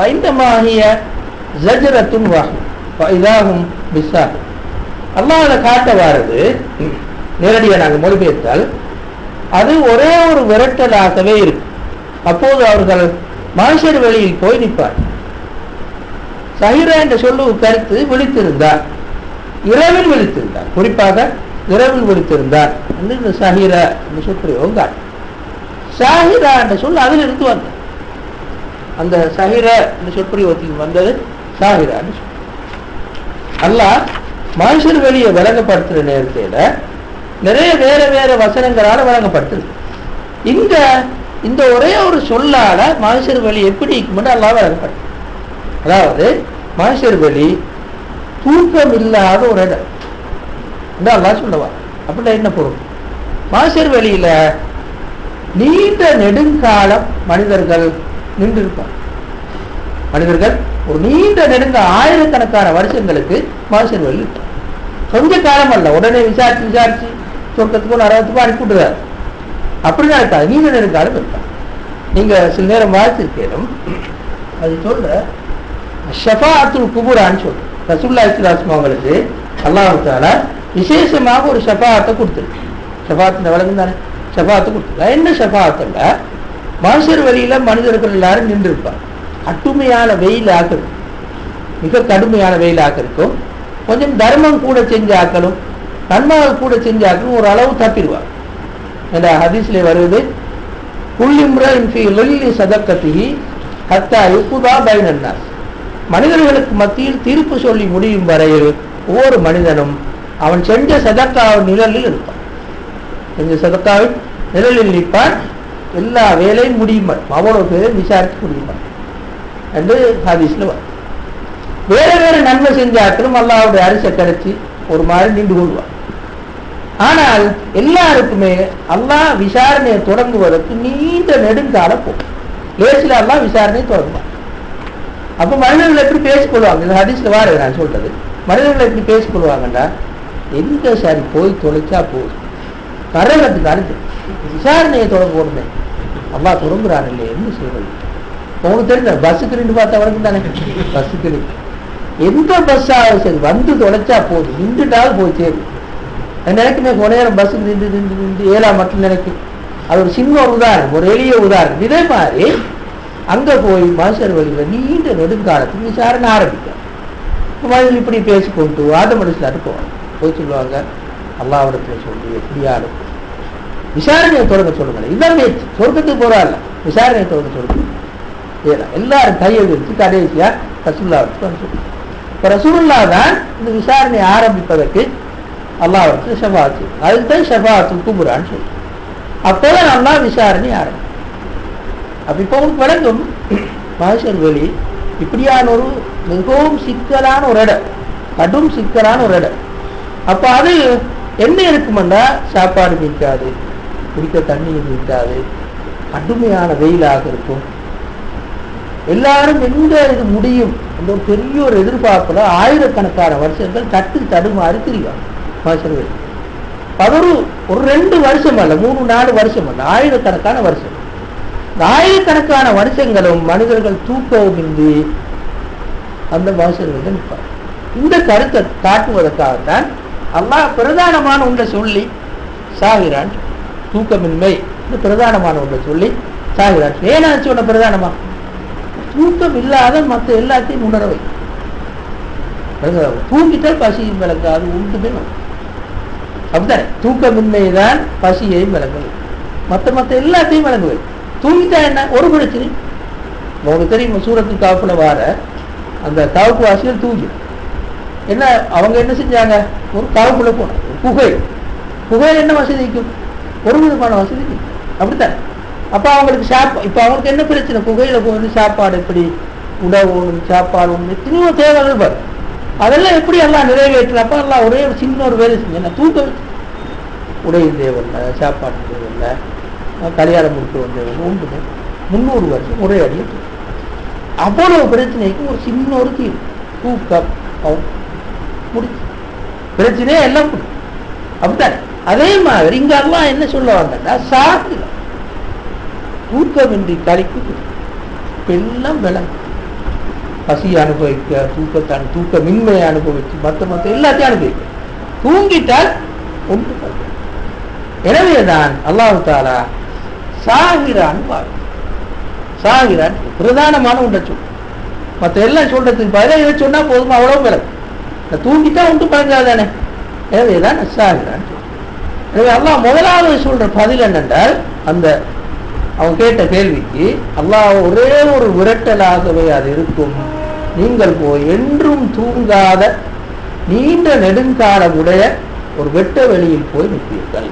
பைந்தமாகிய ஜஜரத்தும் இதாகும் பிஸ்ஸா. அல்லாஹ் காட்ட வாரது நேரடியாக நாங்கள் மொழிபெயர்த்தால் அது ஒரே ஒரு விரட்டலாகவே இருக்கு அப்போது அவர்கள் மனுஷர் வெளியில் போய் நிற்பார். சஹிரா என்ற சொல்லு கருத்து விழித்திருந்தார். இரவில் விழித்திருந்தார். குறிப்பாக இரவில் விழித்திருந்தார். என்று இந்த சஹிரா என்று சொற்பிரயோகம் காட்டும். ஷாஹிரா என்ற சொல் அதிலிருந்து வந்தார் அந்த சஹிர என்ற சொற்பொழிவத்துக்கு வந்தது. சாகிரான்னு சொல். அல்லாஹ் மனுஷர் வெளியை விளங்கப்படுத்துற நேரத்தில் நிறைய வேற வேற வசனங்களால் விளங்கப்படுத்துது இந்த இந்த ஒரே ஒரு சொல்லால் மனுஷர் வெளி எப்படி இருக்குமென்று அல்லாஹ் விளங்கப்படுத்து அதாவது மனுஷர் வெளி தூக்கம் இல்லாத ஒரு இடம். இந்த அல்லா சொல்லவா அப்படின்னா என்ன பொருள்? மனுஷர் வழியில் நீண்ட நெடுங்காலம் மனிதர்கள் நின்றிருப்பார். மனிதர்கள் ஒரு நீண்ட நெடுங்க ஆயிரக்கணக்கான வருஷங்களுக்கு மனுஷர்கள் கொஞ்ச காலம் அல்ல உடனே விசாரிச்சு விசாரிச்சு சொர்க்கத்துக்கும் நரகத்துக்கும் அனுப்பிவிடுறாரு அப்படிதான் இருக்காது நீண்ட நெடுங்காலம் இருப்பார் நீங்க சில நேரம் வாழ்த்திருக்கேனும் அது சொல்ற ஷஃபாத்துல் குபுரான்னு சொல்றோம் ரசுல்லா இஸ்லாஸ்மா அவங்களுக்கு அல்லாஹ் விசேஷமாக ஒரு ஷஃபாத்தை கொடுத்துருக்கு. ஷஃபாத்து விளங்கும் தானே? ஷஃபாத்து கொடுத்துருக்கா. என்ன ஷஃபாத்துல மனுஷர் வழியில மனிதர்கள் எல்லாரும் நின்று அட்டுமையான கடுமையான வெயில் ஆக்கணும் மிக கடுமையான வெயில் ஆக்கிருக்கும் கொஞ்சம் தர்மம் கூட செஞ்சு ஆக்கணும் நன்மைகள் கூட செஞ்சு ஆக்கணும் ஒரு அளவு தப்பிடுவார் என்ற ஹதீஸ்ல வருவது புள்ளிமுறை சதக்கத்தி லில்லி சதக்கத்திஹி ஹத்தா யுக்குதா பைனன்னாஸ் மனிதர்களுக்கு மத்தியில் தீர்ப்பு சொல்லி முடியும் வரையில் ஒவ்வொரு மனிதனும் அவன் செஞ்ச சதக்காவின் நிழலில் இருப்பான். செஞ்ச சதக்காவின் நிழலில் நிற்பான். எல்லா வேலையும் முடியும் அவ்வளோ பேரும் விசாரித்து முடியும் என்று ஹதீஸில் வரும் வேறு வேறு நன்மை செஞ்சாக்களும் அல்லாவுடைய அரிசை கிடைச்சி ஒரு மாதிரி நின்று கொள்வார். ஆனால் எல்லாருக்குமே அல்லாஹ் விசாரணையை தொடங்குவதற்கு நீண்ட நெடுங்கால போகும். லேசில் அல்லாஹ் விசாரணையை தொடங்குவார் அப்போ மனிதர்கள் எப்படி பேசிக்கொள்வாங்க? இந்த ஹதீஸில் வாரு நான் சொல்றது. மனிதர்கள் எப்படி பேசிக்கொள்வாங்கன்னா எங்கே சரி போய் தொலைச்சா போதும். கரகத்துக்கு அடுத்து. விசாரணையை தொடங்கணுமே அம்மா தொடங்குறான் இல்லையே என்ன செய்வது உங்களுக்கு தெரிஞ்ச பஸ்ஸுக்கு ரெண்டு பார்த்தா வரைக்கும் தானே? பஸ்ஸுக்கு எந்த பஸ்ஸாக சரி வந்து தொலைச்சா போதும். நின்றுட்டாலும் போய் சேரும். நினைக்குமே கொஞ்ச நேரம் பஸ்ஸுக்கு நின்று நின்று நின்று ஏழாம் மட்டும் நினைக்கும் அது ஒரு சின்ன உதாரணம் ஒரு எளிய உதாரணம். இதே மாதிரி அங்கே போய் மனுஷர் வழியில் நீண்ட நெடுங்காலத்துக்கு விசாரணை ஆரம்பிக்கும். மனிதன் இப்படி பேசிக்கொண்டு வாத மனுஷன் போவாங்க. போய் சொல்லுவாங்க அல்லாவிடத்தில் சொல்லி எப்படியாலும். விசாரணையை தொடங்க சொல்லுங்கள். இதான் பேச்சு சொர்க்கத்துக்கு போறாள் விசாரணையை தொடங்க சொல்லுங்கள். இதெல்லாம் எல்லாரும் கையை வச்சு கடைசியா ரசூல்லாவுக்கு வந்து சொல்லுங்க இப்ப ரசூல்லா தான் இந்த விசாரணை ஆரம்பிப்பதற்கு அல்லாவுக்கு ஷபாத்து அதுக்கு தான் ஷபாத்து குபுரான்னு சொல்லுங்க அப்போதான் நல்லா விசாரணை ஆரம்பி அப்ப இப்போ உங்களுக்கு விளங்கும் மகேஸ்வர் வெளி இப்படியான ஒரு மிகவும் சிக்கலான ஒரு இடம் கடும் சிக்கலான ஒரு இடம். அப்ப அது என்ன இருக்குமெண்டா? சாப்பாடு நிற்காது குடிக்க தண்ணீர் இருக்காது. கடுமையான வெயிலாக இருக்கும். எல்லாரும் எங்க இது முடியும்? அந்த ஒரு பெரிய ஒரு எதிர்பார்ப்புல ஆயிரக்கணக்கான வருஷங்கள் தட்டு தடுமாறி திரிவாங்க மகேஸ்வர் வெளி ஒரு ரெண்டு வருஷம் அல்ல மூணு நாலு வருஷம் அல்ல ஆயிரக்கணக்கான வருஷம். ஆயிரக்கணக்கான வருஷங்களும் மனிதர்கள் தூக்கமின்றி அந்த மனுஷர்கள் நிற்பார். இந்த கருத்தை காட்டுவதற்காகத்தான் அல்லாஹ் பிரதானமான ஒன்றை சொல்லி சாகிறான். தூக்கமின்மை. இந்த பிரதானமான ஒன்றை சொல்லி சாகிறார் ஏனாச்சு சொன்ன பிரதானமா? தூக்கம் இல்லாத மற்ற எல்லாத்தையும் உணரவை தூங்கிட்டால் பசியும் விளங்காது உண்டுமே நம்ம அப்படித்தானே? தூக்கமின்மை தான் பசியையும் விளங்குது. மற்ற மற்ற எல்லாத்தையும் விளங்குவது தூங்கிட்டா என்ன? ஒரு பிரச்சனை. உங்களுக்கு தெரியும் சூரத்து காப்புல வார அந்த தவப்பு வாசிகள் தூங்கி என்ன அவங்க என்ன செஞ்சாங்க? ஒரு காவுக்குள்ள போனாங்க. ஒரு புகை புகையில் என்ன வசதிக்கும் ஒரு விதமான வசதி அப்படித்தான். அப்படித்தானே அவங்களுக்கு சாப்பா இப்போ அவங்களுக்கு என்ன பிரச்சனை? புகையில போய் சாப்பாடு எப்படி உணவு சாப்பாடு ஒன்று எத்தனையோ தேவைகள் பாரு அதெல்லாம் எப்படி எல்லாம் நிறைவேற்றப்ப எல்லாம் ஒரே ஒரு சின்ன ஒரு வேலை செஞ்சு என்ன தூக்க வச்சு. உடையும் தேவையில்லை சாப்பாடு தேவையில்லை கல்யாணம் முடிக்க வந்தவங்க உண்டு. முந்நூறு வருஷம் ஒரே அடியில் அவ்வளவு பிரச்சனைக்கு ஒரு சின்ன ஒரு தீர்வு. தூக்கம் அவன் முடிச்சு. பிரச்சனையே எல்லாம் அப்படித்தானே. அதே மாதிரி இங்க அல்லா என்ன சொல்ல வந்தா சாகுல தூக்கமின்றி கழிக்கு எல்லாம் விளங்கு பசியை அனுபவிக்க தூக்கத்தை தூக்க தூக்கமின்மையை அனுபவிச்சு மற்ற மற்ற எல்லாத்தையும் அனுபவிக்க தூங்கிட்டால் ஒன்று பரவாயில்லை. எனவேதான் அல்லாஹு தாலா சாகிரான் பாரு சாகிரான் பிரதானமான ஒன்றை சொல். மற்ற எல்லாம் சொல்றதுக்கு பதிலாக இதை சொன்னா போதும்? அவ்வளவு விளக்கு தூங்கிட்டா ஒன்று பழங்காதானே எனவேதான் சாகிரான் சொல்லு எனவே அல்லாஹ் முதலாவது சொல்ற பதில் என்னென்றால் அந்த அவன் கேட்ட கேள்விக்கு அல்லாஹ் ஒரே ஒரு விரட்டலாகவே அது இருக்கும். நீங்கள் போய் என்றும் தூங்காத நீண்ட நெடுங்காலமுடைய ஒரு வெட்ட வெளியில் போய் நிற்பீர்கள்.